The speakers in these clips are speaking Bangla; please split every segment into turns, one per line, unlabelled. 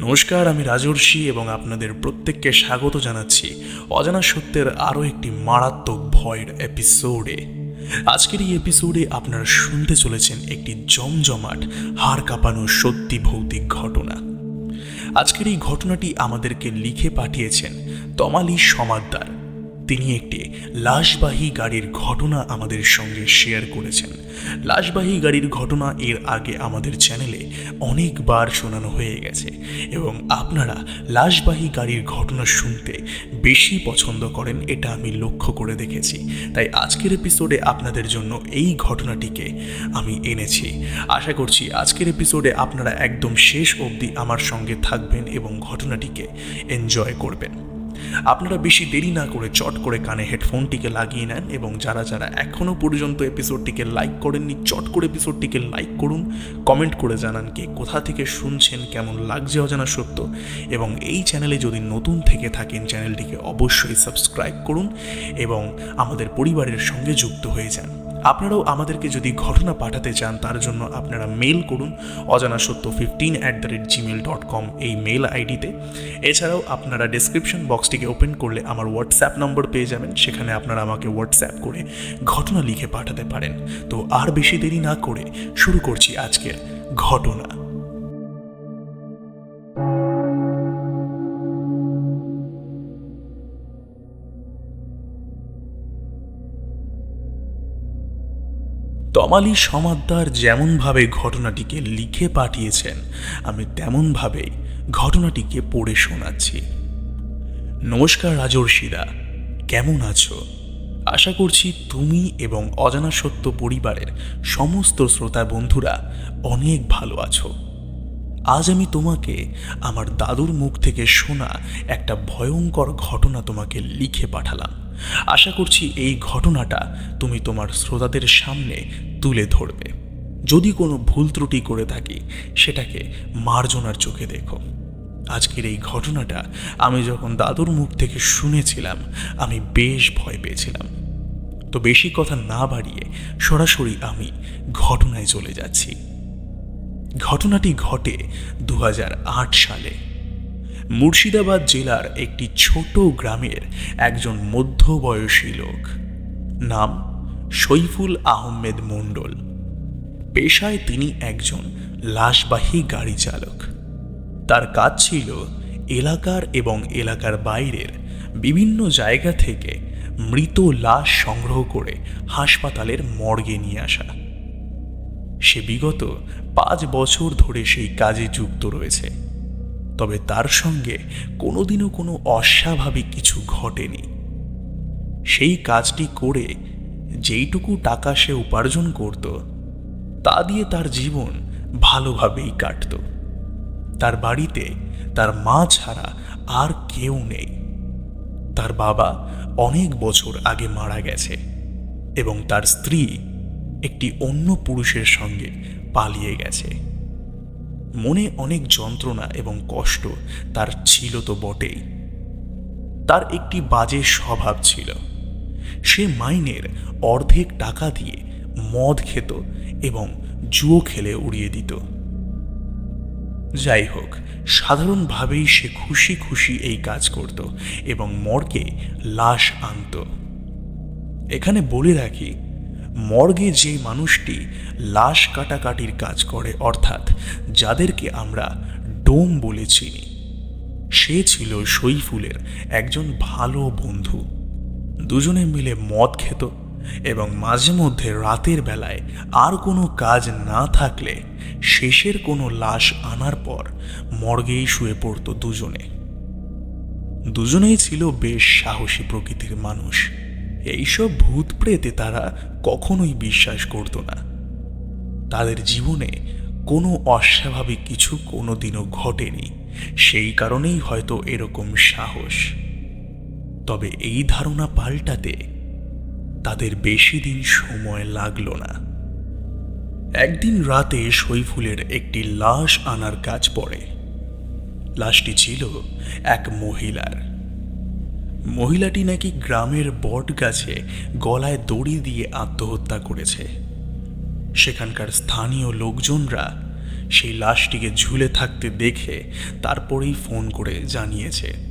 নমস্কার, আমি রাজর্ষি এবং আপনাদের প্রত্যেককে স্বাগত জানাচ্ছি অজানা সত্যের আরও একটি মারাত্মক ভয়ের এপিসোডে আজকের এই এপিসোডে আপনারা শুনতে চলেছেন একটি জমজমাট, হাড় কাঁপানো সত্যি ভৌতিক ঘটনা। আজকের এই ঘটনাটি আমাদেরকে লিখে পাঠিয়েছেন তমালি সমাদ্দার। তিনি একটি লাশবাহী গাড়ির ঘটনা আমাদের সঙ্গে শেয়ার করেছেন। লাশবাহী গাড়ির ঘটনা এর আগে আমাদের চ্যানেলে অনেকবার শোনানো হয়ে গেছে এবং আপনারা লাশবাহী গাড়ির ঘটনা শুনতে বেশি পছন্দ করেন এটা আমি লক্ষ্য করে দেখেছি। তাই আজকের এপিসোডে আপনাদের জন্য এই ঘটনাটিকে আমি এনেছি। আশা করছি আজকের এপিসোডে আপনারা একদম শেষ অবধি আমার সঙ্গে থাকবেন এবং ঘটনাটিকে এনজয় করবেন। আপনারা বেশি দেরি না করে চট করে কানে হেডফোনটিকে লাগিয়ে নেন এবং যারা যারা এখনও পর্যন্ত এপিসোডটিকে লাইক করেননি, চট করে এপিসোডটিকে লাইক করুন, কমেন্ট করে জানান কে কোথা থেকে শুনছেন, কেমন লাগছে অজানা সত্য এবং এই চ্যানেলে যদি নতুন থেকে থাকেন, চ্যানেলটিকে অবশ্যই সাবস্ক্রাইব করুন এবং আমাদের পরিবারের সঙ্গে যুক্ত হয়ে যান। আপনারাও আমাদেরকে যদি ঘটনা পাঠাতে চান, তার জন্য আপনারা মেল করুন অজানা সত্য fifteen at the rate Gmail dot com এই মেল আইডিতে এছাড়াও আপনারা ডিসক্রিপশন বক্সটিকে ওপেন করলে আমার হোয়াটসঅ্যাপ নম্বর পেয়ে যাবেন, সেখানে আপনারা আমাকে হোয়াটসঅ্যাপ করে ঘটনা লিখে পাঠাতে পারেন। তো আর বেশি দেরি না করে শুরু করছি আজকের ঘটনা। তমালি সমাদ্দার যেমনভাবে ঘটনাটিকে লিখে পাঠিয়েছেন, আমি তেমনভাবেই ঘটনাটিকে পড়ে শোনাচ্ছি। নমস্কার রাজর্ষিরা, কেমন আছো? আশা করছি তুমি এবং অজানা সত্য পরিবারের সমস্ত শ্রোতা বন্ধুরা অনেক ভালো আছো। আজ আমি তোমাকে আমার দাদুর মুখ থেকে শোনা একটা ভয়ঙ্কর ঘটনা তোমাকে লিখে পাঠালাম। আশা করছি এই ঘটনাটা তুমি তোমার শ্রোতাদের সামনে তুলে ধরবে। যদি কোনো ভুল ত্রুটি করে থাকি, সেটাকে মার্জনার চোখে দেখো। আজকের এই ঘটনাটা আমি যখন দাদুর মুখ থেকে শুনেছিলাম, আমি বেশ ভয় পেয়েছিলাম। তো বেশি কথা না বাড়িয়ে সরাসরি আমি ঘটনায় চলে যাচ্ছি। ঘটনাটি ঘটে দু হাজার আট সালে। মুর্শিদাবাদ জেলার একটি ছোট গ্রামের একজন মধ্যবয়সী লোক। নাম সৈফুল আহমেদ মণ্ডল। পেশায় তিনি একজন লাশবাহী গাড়ি চালক। তার কাজ ছিল এলাকার এবং এলাকার বাইরের বিভিন্ন জায়গা থেকে মৃত লাশ সংগ্রহ করে হাসপাতালের মর্গে নিয়ে আসা। সে বিগত পাঁচ বছর ধরে সেই কাজে যুক্ত রয়েছে। তবে তার সঙ্গে কোনোদিনও কোনো অস্বাভাবিক কিছু ঘটেনি। সেই কাজটি করে যেইটুকু টাকা সে উপার্জন করত, তা দিয়ে তার জীবন ভালোভাবেই কাটত। তার বাড়িতে তার মা ছাড়া আর কেউ নেই। তার বাবা অনেক বছর আগে মারা গেছে এবং তার স্ত্রী একটি অন্য পুরুষের সঙ্গে পালিয়ে গেছে। মনে অনেক যন্ত্রণা এবং কষ্ট তার ছিল তো বটেই। তার একটি বাজে স্বভাব ছিল। সে মাইনের অর্ধেক টাকা দিয়ে মদ খেত এবং জুয়ো খেলে উড়িয়ে দিত। যাই হোক, সাধারণভাবেই সে খুশি খুশি এই কাজ করত এবং মর্গে লাশ আনত। এখানে বলে রাখি, মর্গে যে মানুষটি লাশ কাটাকাটির কাজ করে, অর্থাৎ যাদেরকে আমরা ডোম বলে চিনি, সে ছিল সইফুলের একজন ভালো বন্ধু। দুজনে মিলে মদ খেত এবং মাঝে মধ্যে রাতের বেলায় আর কোনো কাজ না থাকলে শেষের কোনো লাশ আনার পর মর্গেই শুয়ে পড়ত দুজনে। দুজনেই ছিল বেশ সাহসী প্রকৃতির মানুষ। এইসব ভূত প্রেতে তারা কখনোই বিশ্বাস করত না। তাদের জীবনে কোনো অস্বাভাবিক কিছু কোনোদিনও ঘটেনি। সেই কারণেই হয়তো এরকম সাহস। তবে এই ধারণা পাল্টাতে তাদের বেশি দিন সময় লাগল না। একদিন রাতে সইফুলের একটি লাশ আনার কাজ পড়ে। লাশটি ছিল এক মহিলার। মহিলাটি নাকি গ্রামের বট গাছে গলায় দড়ি দিয়ে আত্মহত্যা করেছে। সেখানকার স্থানীয় লোকজনরা সেই লাশটিকে ঝুলে থাকতে দেখে তারপরেই ফোন করে জানিয়েছে।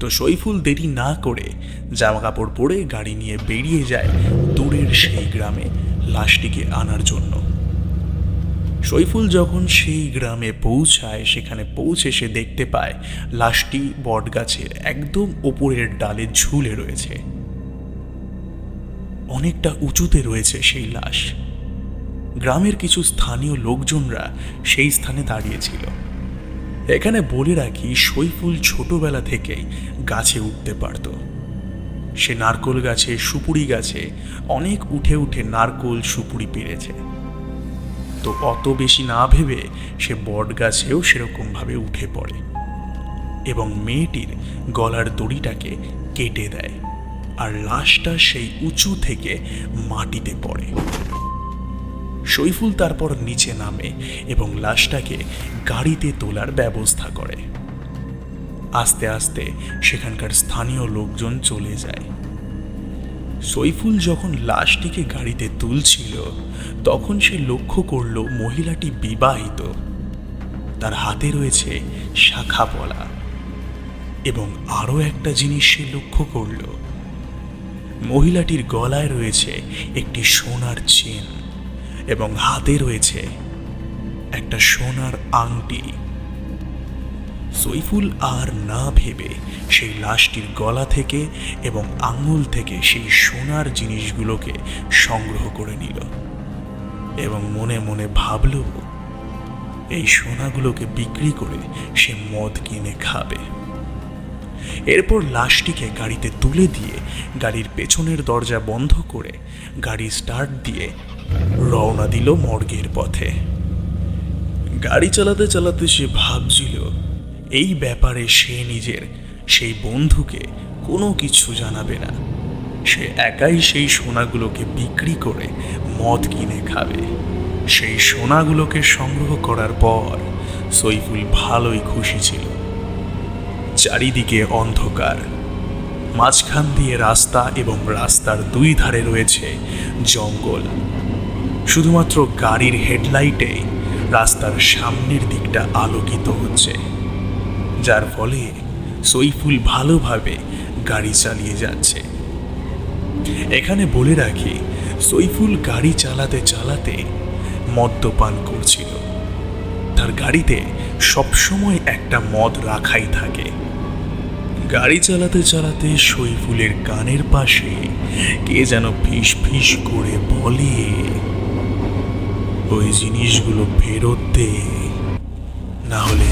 তো সইফুল দেরি না করে জামা কাপড় পরে গাড়ি নিয়ে বেরিয়ে যায় দূরের সেই গ্রামে লাশটিকে আনার জন্য। সইফুল যখন সেই গ্রামে পৌঁছায়, সেখানে পৌঁছে সে দেখতে পায় লাশটি বটগাছের একদম ওপরের ডালে ঝুলে রয়েছে। অনেকটা উঁচুতে রয়েছে সেই লাশ। গ্রামের কিছু স্থানীয় লোকজনরা সেই স্থানে দাঁড়িয়েছিল এখানে বলে রাখি সইফুল ছোটবেলা থেকেই গাছে উঠতে পারত। সে নারকোল গাছে, সুপুরি গাছে, অনেক উঠে উঠে নারকোল, সুপুরি পেরেছে। তো অত বেশি না ভেবে সে বট গাছেও সেরকমভাবে উঠে পড়ে এবং মেয়েটির গলার দড়িটাকে কেটে দেয় আর লাশটা সেই উঁচু থেকে মাটিতে পড়ে। সইফুল তারপর নিচে নামে এবং লাশটাকে গাড়িতে তোলার ব্যবস্থা করে। আস্তে আস্তে সেখানকার স্থানীয় লোকজন চলে যায়। সইফুল যখন লাশটিকে গাড়িতে তুলছিল, তখন সে লক্ষ্য করল মহিলাটি বিবাহিত। তার হাতে রয়েছে শাখা পলা এবং আরও একটা জিনিস সে লক্ষ্য করল। মহিলাটির গলায় রয়েছে একটি সোনার চেন। এবং হাতে রয়েছে একটা সোনার আংটি। সইফুল আর না ভেবে সেই লাশটির গলা থেকে এবং আঙুল থেকে সেই সোনার জিনিসগুলোকে সংগ্রহ করে নিল এবং মনে মনে ভাবল, এই সোনাগুলোকে বিক্রি করে সে মদ কিনে খাবে। এরপর লাশটিকে গাড়িতে তুলে দিয়ে গাড়ির পেছনের দরজা বন্ধ করে গাড়ি স্টার্ট দিয়ে রওনা দিল মর্গের পথে। গাড়ি চালাতে চালাতে সে ভাবছিল, এই ব্যাপারে সে নিজের, সেই বন্ধুকে কোনো কিছু জানাবে না। সে একাই সেই সোনাগুলোকে বিক্রি করে মদ কিনে খাবে। সেই সোনাগুলোকে সংগ্রহ করার পর সৈফুল ভালোই খুশি ছিল। চারিদিকে অন্ধকার। মাঝখান দিয়ে রাস্তা এবং রাস্তার দুই ধারে রয়েছে জঙ্গল। শুধুমাত্র গাড়ির হেডলাইটে রাস্তার সামনের দিকটা আলোকিত হচ্ছে, যার ফলে সইফুল ভালোভাবে গাড়ি চালিয়ে যাচ্ছে। এখানে বলে রাখি সইফুল গাড়ি চালাতে চালাতে মদ্যপান করছিল। তার গাড়িতে সবসময় একটা মদ রাখাই থাকে। গাড়ি চালাতে চালাতে সইফুলের কানের পাশে কে যেন ফিস ফিস করে বলে ওই জিনিসগুলো ফেরত দে। না হলে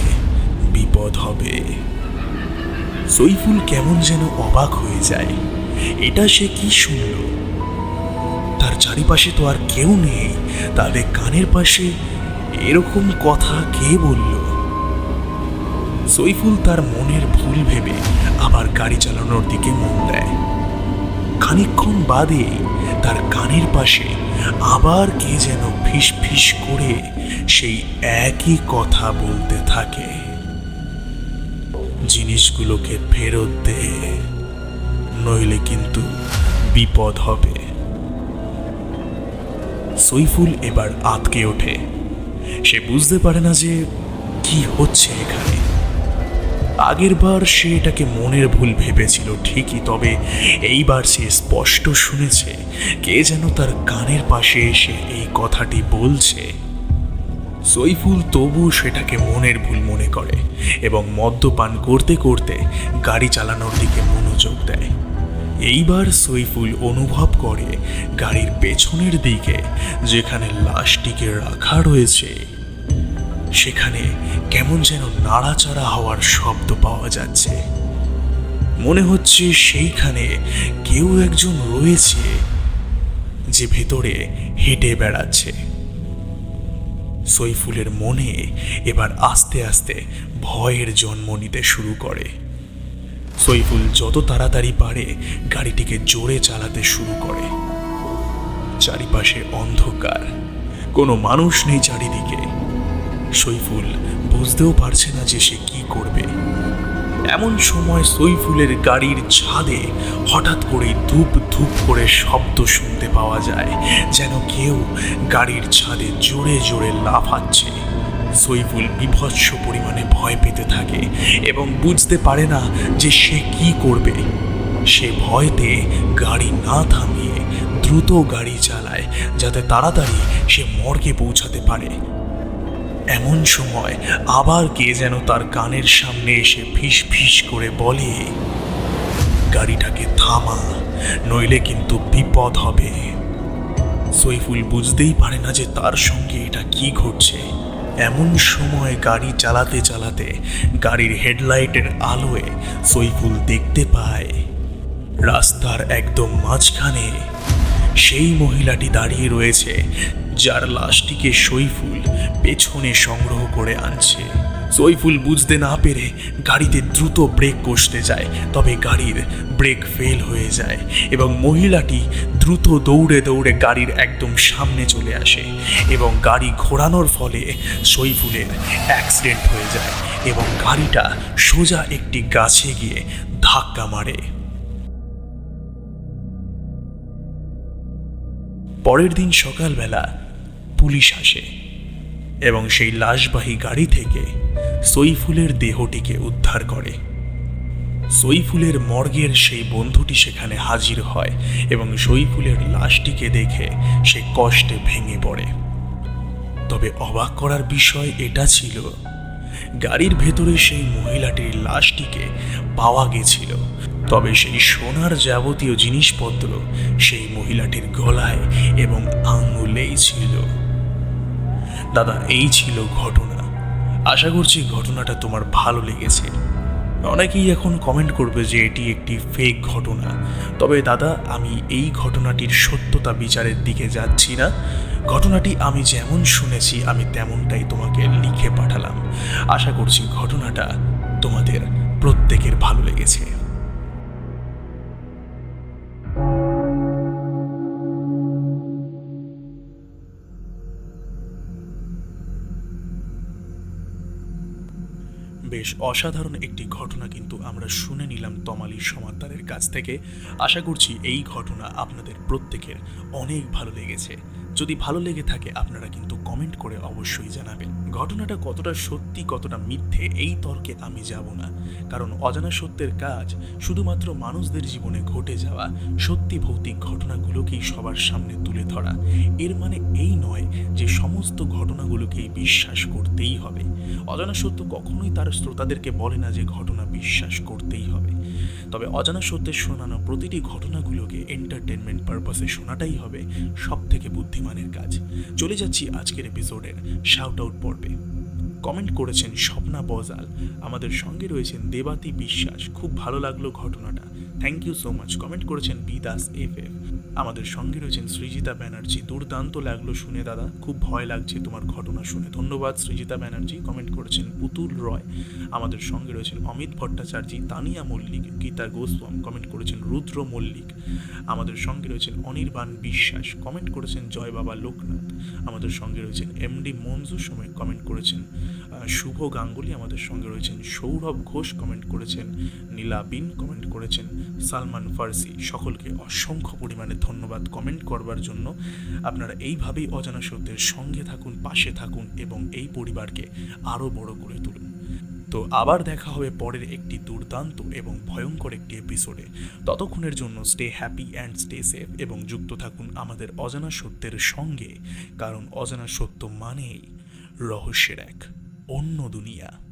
বিপদ হবে। সইফুল কেমন যেন অবাক হয়ে যায়। এটা সে কি শুনল? তার চারিপাশে তো আর কেউ নেই। তাহলে কানের পাশে এরকম কথা কে বলল? সইফুল তার মনের ভুল ভেবে আবার গাড়ি চালানোর দিকে মন দেয়। খানিকক্ষণ বাদে তার কানের পাশে আবার কে যেন ফিস ফিস করে সেই একই কথা বলতে থাকে। জিনিসগুলোকে ফেরত দে, নইলে কিন্তু বিপদ হবে। সইফুল এবার আতকে ওঠে। সে বুঝতে পারে না যে কি হচ্ছে এখানে। আগের বার সে এটাকে মনের ভুল ভেবেছিল, ঠিকই, তবে এইবার সে স্পষ্ট শুনেছে, কে যেন তার কানের পাশে এসে এই কথাটি বলছে। সৈফুল তবু সেটাকে মনের ভুল মনে করে এবং মদ্যপান করতে করতে গাড়ি চালানোর দিকে মনোযোগ দেয়। এইবার সৈফুল অনুভব করে গাড়ির পেছনের দিকে, যেখানে লাশটিকে রাখা রয়েছে। সেখানে কেমন যেন নাড়াচাড়া হওয়ার শব্দ পাওয়া যাচ্ছে। মনে হচ্ছে সেইখানে কেউ একজন রয়েছে যে ভেতরে হেঁটে বেড়াচ্ছে। সৈফুলের মনে এবার আস্তে আস্তে ভয়ের জন্ম নিতে শুরু করে। সৈফুল যত তাড়াতাড়ি পারে গাড়িটিকে জোরে চালাতে শুরু করে। চারিপাশে অন্ধকার। কোনো মানুষ নেই চারিদিকে। সইফুল বুঝতেও পারছে না যে সে কি করবে। এমন সময় সৈফুলের গাড়ির ছাদে হঠাৎ করেই ধূপ ধূপ করে শব্দ শুনতে পাওয়া যায়, যেন কেউ গাড়ির ছাদে জোরে জোরে লাফাচ্ছে। সৈফুল বিভৎস পরিমাণে ভয় পেতে থাকে এবং বুঝতে পারে না যে সে কি করবে। সে ভয়তে গাড়ি না থামিয়ে দ্রুত গাড়ি চালায়, যাতে তাড়াতাড়ি সে মর্গে পৌঁছাতে পারে। এমন সময় আবার কে যেন তার কানের সামনে এসে ফিস ফিস করে বলে, গাড়িটাকে থামা, নইলে কিন্তু বিপদ হবে। সৈফুল বুঝতেই পারে না যে তার সঙ্গে এটা কি ঘটছে। এমন সময় গাড়ি চালাতে চালাতে গাড়ির হেডলাইটের আলোয় সৈফুল দেখতে পায়, রাস্তার একদম মাঝখানে সেই মহিলাটি দাঁড়িয়ে রয়েছে যার লাশটিকে সইফুল পেছনে সংগ্রহ করে আনছে। সইফুল বুঝতে না পেরে গাড়িতে দ্রুত ব্রেক কষতে যায়, তবে গাড়ির ব্রেক ফেল হয়ে যায় এবং মহিলাটি দ্রুত দৌড়ে দৌড়ে গাড়ির একদম সামনে চলে আসে এবং গাড়ি ঘোরানোর ফলে সইফুলের অ্যাক্সিডেন্ট হয়ে যায় এবং গাড়িটা সোজা একটি গাছে গিয়ে ধাক্কা মারে। পরের দিন সকালবেলা পুলিশ আসে এবং সেই লাশবাহী গাড়ি থেকে সইফুলের দেহটিকে উদ্ধার করে। সইফুলের মর্গের সেই বন্ধুটি সেখানে হাজির হয় এবং সইফুলের লাশটিকে দেখে সে কষ্টে ভেঙে পড়ে। তবে অবাক করার বিষয় এটা ছিল, গাড়ির ভেতরে সেই মহিলাটির লাশটিকে পাওয়া গেছিল। তবে সেই সোনার যাবতীয় জিনিসপত্র সেই মহিলাটির গলায় এবং আঙুলেই ছিল। দাদা, এই ছিল ঘটনা। আশা করছি ঘটনাটা তোমার ভালো লেগেছে। অনেকেই এখন কমেন্ট করবে যে এটি একটি ফেক ঘটনা। তবে দাদা, আমি এই ঘটনাটির সত্যতা বিচারের দিকে যাচ্ছি না। ঘটনাটি আমি যেমন শুনেছি, আমি তেমনটাই তোমাকে লিখে পাঠালাম। আশা করছি ঘটনাটা তোমাদের প্রত্যেকের ভালো লেগেছে। বেশ অসাধারণ একটি ঘটনা কিন্তু আমরা শুনে নিলাম তমালি সমাদ্দারের কাছ থেকে। আশা করছি এই ঘটনা আপনাদের প্রত্যেকের অনেক ভালো লেগেছে। যদি ভালো লেগে থাকে, আপনারা কিন্তু কমেন্ট করে অবশ্যই জানাবেন। ঘটনাটা কতটা সত্যি, কতটা মিথ্যে, এই তর্কে আমি যাব না। কারণ অজানা সত্যের কাজ শুধুমাত্র মানুষদের জীবনে ঘটে যাওয়া, সত্যি ভৌতিক ঘটনাগুলোকেই সবার সামনে তুলে ধরা। এর মানে এই নয় যে সমস্ত ঘটনাগুলোকেই বিশ্বাস করতেই হবে। অজানা সত্য কখনোই তার শ্রোতাদেরকে বলে না যে ঘটনা বিশ্বাস করতেই হবে। তবে অজানা সত্যের শোনানো প্রতিটি ঘটনাগুলোকে এন্টারটেনমেন্ট পারপাসে শোনাটাই হবে সব থেকে বুদ্ধিমানের কাজ। চলে যাচ্ছি আজকের এপিসোডের শাউট আউট পর্বে। কমেন্ট করেছেন স্বপ্না বজাল। আমাদের সঙ্গে রয়েছেন দেবাতি বিশ্বাস। খুব ভালো লাগল ঘটনাটা। Thank you so much comment করেছেন বি দাস এফ এফ আমাদের সঙ্গে রয়েছেন সৃজিতা ব্যানার্জি। দুর্দান্ত লাগল শুনে, দাদা। খুব ভয় লাগছে তোমার ঘটনা শুনে। ধন্যবাদ সৃজিতা ব্যানার্জি। কমেন্ট করেছেন পুতুল রয়। আমাদের সঙ্গে রয়েছেন অমিত ভট্টাচার্য, তানিয়া মল্লিক, গীতা গোস্বাম। কমেন্ট করেছেন রুদ্র মল্লিক। আমাদের সঙ্গে রয়েছেন অনির্বাণ বিশ্বাস। কমেন্ট করেছেন জয় বাবা লোকনাথ। আমাদের সঙ্গে রয়েছেন এমডি মঞ্জু সময় কমেন্ট করেছেন শুভ গাঙ্গুলি আমাদের সঙ্গে রয়েছেন সৌরভ ঘোষ কমেন্ট করেছেন নীলা বিন কমেন্ট করেছেন সালমান ফার্সি। সকলকে অসংখ্য পরিমাণে ধন্যবাদ কমেন্ট করবার জন্য। আপনারা এইভাবেই অজানা সত্যের সঙ্গে থাকুন, পাশে থাকুন এবং এই পরিবারকে আরও বড় করে তুলুন। তো আবার দেখা হবে পরের একটি দুর্দান্ত এবং ভয়ঙ্কর একটি এপিসোডে ততক্ষণের জন্য stay happy and stay safe এবং যুক্ত থাকুন আমাদের অজানা সত্যের সঙ্গে, কারণ অজানা সত্য মানেই রহস্যের এক। অন্য দুনিয়া।